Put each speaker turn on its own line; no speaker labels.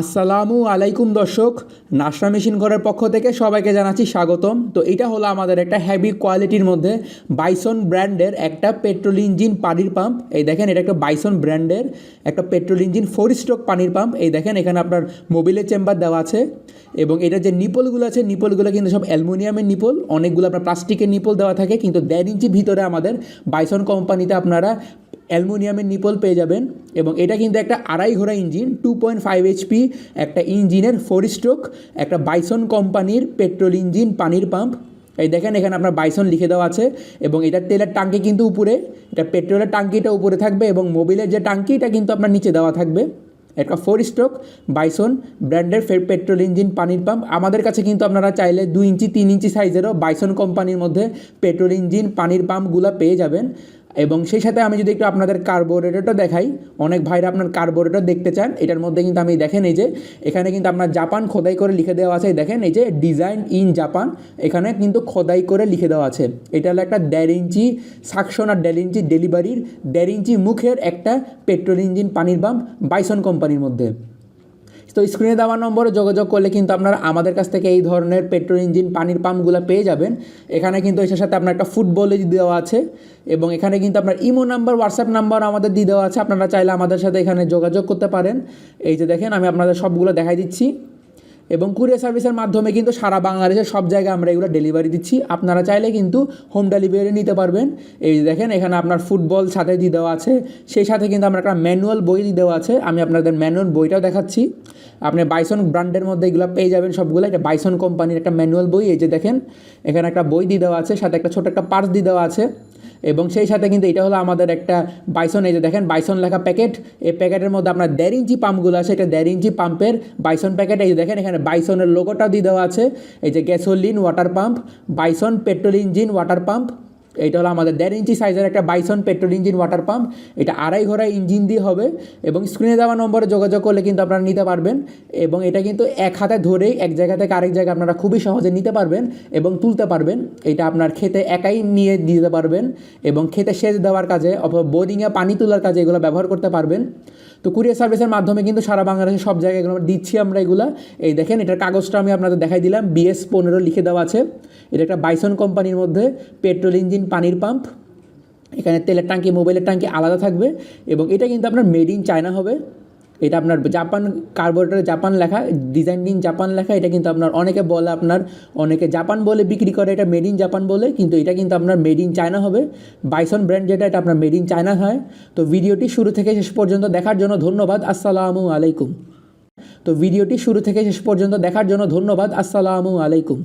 আসসালামু আলাইকুম দর্শক নাশরা মেশিন ঘরের পক্ষ থেকে সবাইকে জানাচ্ছি স্বাগতম। তো এটা হলো আমাদের একটা হেভি কোয়ালিটির মধ্যে বাইসন ব্র্যান্ডের একটা পেট্রোল ইঞ্জিন পানির পাম্প এই দেখেন এটা একটা বাইসন ব্র্যান্ডের একটা পেট্রোল ইঞ্জিন ফোর স্ট্রোক পানির পাম্প এই দেখেন এখানে আপনার মোবিলের চেম্বার দেওয়া আছে এবং এটা যে নিপলগুলো আছে নিপলগুলো কিন্তু সব অ্যালুমিনিয়ামের নিপল অনেকগুলো আপনার প্লাস্টিকের নিপল দেওয়া থাকে, কিন্তু দেড় ইঞ্চি ভিতরে আমাদের বাইসন কোম্পানিতে আপনারা অ্যালুমিনিয়ামের নিপল পেয়ে যাবেন এবং এটা কিন্তু একটা আড়াই ঘোড়া engine two point five HP একটা ইঞ্জিনের ফোর স্ট্রোক একটা বাইসন কোম্পানির পেট্রোল ইঞ্জিন, পানির পাম্প এই দেখেন এখানে আপনার বাইসন লিখে দেওয়া আছে এবং এটার তেলের টাঙ্কি কিন্তু উপরে, এটা পেট্রোলের টাঙ্কিটা উপরে থাকবে এবং মোবিলের যে টাঙ্কি এটা কিন্তু আপনার নিচে দেওয়া থাকবে। একটা ফোর স্ট্রোক বাইসন ব্র্যান্ডের পেট্রোল ইঞ্জিন পানির পাম্প আমাদের কাছে কিন্তু আপনারা চাইলে দুই ইঞ্চি, তিন ইঞ্চি সাইজেরও বাইসন কোম্পানির মধ্যে পেট্রোল ইঞ্জিন পানির পাম্পগুলো পেয়ে যাবেন। এবং সেই সাথে আমি যদি একটু আপনাদের কার্বোরেটরটা দেখাই, অনেক ভাইরা আপনার কার্বোরেটর দেখতে চান, এটার মধ্যে কিন্তু আমি দেখেন এই যে, এখানে কিন্তু আপনার জাপান খোদাই করে লিখে দেওয়া আছে, দেখেন এই যে ডিজাইন ইন জাপান এখানে কিন্তু খোদাই করে লিখে দেওয়া আছে। এটা হলো একটা দেড় ইঞ্চি সাকশন আর দেড় ইঞ্চি ডেলিভারির দেড় ইঞ্চি মুখের একটা পেট্রোল ইঞ্জিন পানির পাম্প বাইসন কোম্পানির মধ্যে। তো স্ক্রিনে দেওয়া নম্বরে যোগাযোগ করলে কিন্তু আপনারা আমাদের কাছ থেকে এই ধরনের পেট্রোল ইঞ্জিন পানির পাম্পগুলো পেয়ে যাবেন। এখানে কিন্তু এটার সাথে আপনার একটা ফুটবলে দেওয়া আছে এবং এখানে কিন্তু আপনার ইমো নাম্বার হোয়াটসঅ্যাপ নাম্বার আমাদের দিয়ে দেওয়া আছে। আপনারা চাইলে আমাদের সাথে এখানে যোগাযোগ করতে পারেন। এই যে দেখেন, আমি আপনাদের সবগুলো দেখাই দিচ্ছি। এবং কুরিয়ার সার্ভিসের মাধ্যমে কিন্তু সারা বাংলাদেশের সব জায়গায় আমরা এগুলো ডেলিভারি দিচ্ছি। আপনারা চাইলে কিন্তু হোম ডেলিভারি নিতে পারবেন। এই দেখেন, এখানে আপনার ফুটবল সাথে দিয়ে দেওয়া আছে। সেই সাথে কিন্তু আমরা একটা ম্যানুয়াল বই দিয়ে দেওয়া আছে। আমি আপনাদের ম্যানুয়াল বইটাও দেখাচ্ছি। আপনি বাইসন ব্র্যান্ডের মধ্যে এগুলো পেয়ে যাবেন সবগুলো। এটা বাইসন কোম্পানির একটা ম্যানুয়াল বই, এই যে দেখেন, এখানে একটা বই দিয়ে দেওয়া আছে, সাথে একটা ছোটো একটা পার্স দিয়ে দেওয়া আছে। এবং সেই সাথে কিন্তু এটা হলো আমাদের একটা বাইসন এই যে দেখেন বাইসন লেখা প্যাকেট। এই প্যাকেটের মধ্যে আপনার দেড় ইঞ্চি পাম্পগুলো আছে, এটা দেড় ইঞ্চি পাম্পের বাইসন প্যাকেট। এই যে দেখেন, এখানে বাইসনের লোগোটাও দিয়ে দেওয়া আছে। এই যে gasoline water pump Bison petrol engine water pump এটা হলো আমাদের দেড় ইঞ্চি সাইজের একটা Bison petrol engine water pump এটা আড়াই ঘোড়া ইঞ্জিন দিয়ে হবে এবং স্ক্রিনে দেওয়া নম্বরে যোগাযোগ করলে কিন্তু আপনারা নিতে পারবেন এবং এটা কিন্তু এক হাতে ধরেই এক জায়গা থেকে আরেক জায়গায় আপনারা খুবই সহজে নিতে পারবেন এবং তুলতে পারবেন। এটা আপনার খেতে একাই নিয়ে দিতে পারবেন এবং খেতে সেচ দেওয়ার কাজে অথবা বোরিংয়ে পানি তোলার কাজে এগুলো ব্যবহার করতে পারবেন। তো কুরিয়ার সার্ভিসের মাধ্যমে কিন্তু সারা বাংলাদেশে সব জায়গায় এগুলো আমরা দিচ্ছি আমরা এগুলো। এই দেখেন, এটার কাগজটা আমি আপনাদের দেখাই দিলাম। বিএস পনেরো লিখে দেওয়া আছে। এটা একটা বাইসন কোম্পানির মধ্যে পেট্রোল ইঞ্জিন পানির পাম্প এখানে তেলের ট্যাঙ্কি মোবাইলের ট্যাঙ্কি আলাদা থাকবে। এবং এটা কিন্তু আপনার মেড ইন চায়না হবে। এটা আপনার জাপান কার্বোরেটারে জাপান লেখা ডিজাইন ইন জাপান লেখা, এটা কিন্তু আপনার অনেকে বলে আপনার, অনেকে জাপান বলে বিক্রি করে, এটা মেড ইন জাপান বলে, কিন্তু এটা কিন্তু আপনার মেড ইন চায়না হবে। বাইসন ব্র্যান্ড যেটা, এটা আপনার মেড ইন চায়না হয়। তো ভিডিওটি শুরু থেকে শেষ পর্যন্ত দেখার জন্য ধন্যবাদ, আসসালামু আলাইকুম। তো ভিডিওটি শুরু থেকে শেষ পর্যন্ত দেখার জন্য ধন্যবাদ, আসসালামু আলাইকুম।